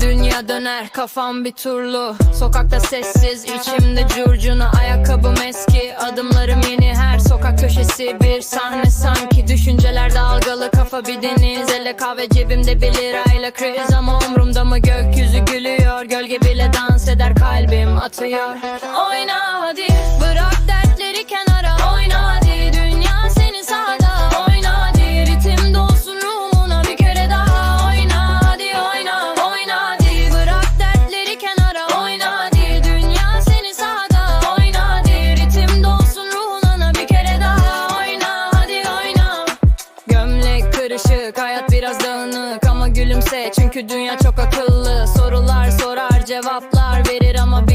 Dünya döner kafam bir turlu. Sokakta sessiz içimde curcuna. Ayakkabım eski adımlarım yeni. Her sokak köşesi bir sahne sanki. Düşünceler dalgalı kafa bir deniz. Elle kahve cebimde bir lirayla kriz. Ama umrumda mı gökyüzü gülüyor? Gölge bile dans atıyor Oyna hadi bırak dertleri kenara. Oyna hadi dünya senin sağda Oyna hadi ritim dolsun ruhuna bir kere daha. Oyna hadi oyna oyna hadi Bırak dertleri kenara. Oyna hadi dünya senin sağda Oyna hadi ritim dolsun ruhuna bir kere daha. Oyna hadi oyna. Gömlek kırışık hayat biraz dağınık Ama gülümse. Çünkü dünya çok akıllı Sorular sorar cevaplar verir Ama oynarız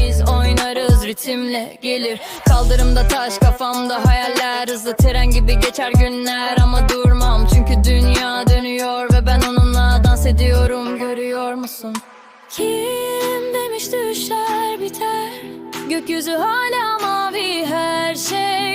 ritimle gelir. Kaldırımda taş kafamda hayaller. Hızlı tren gibi geçer günler Ama durmam. Çünkü dünya dönüyor Ve ben onunla dans ediyorum. Görüyor musun? Kim demişti işler biter? Gökyüzü hala mavi her şey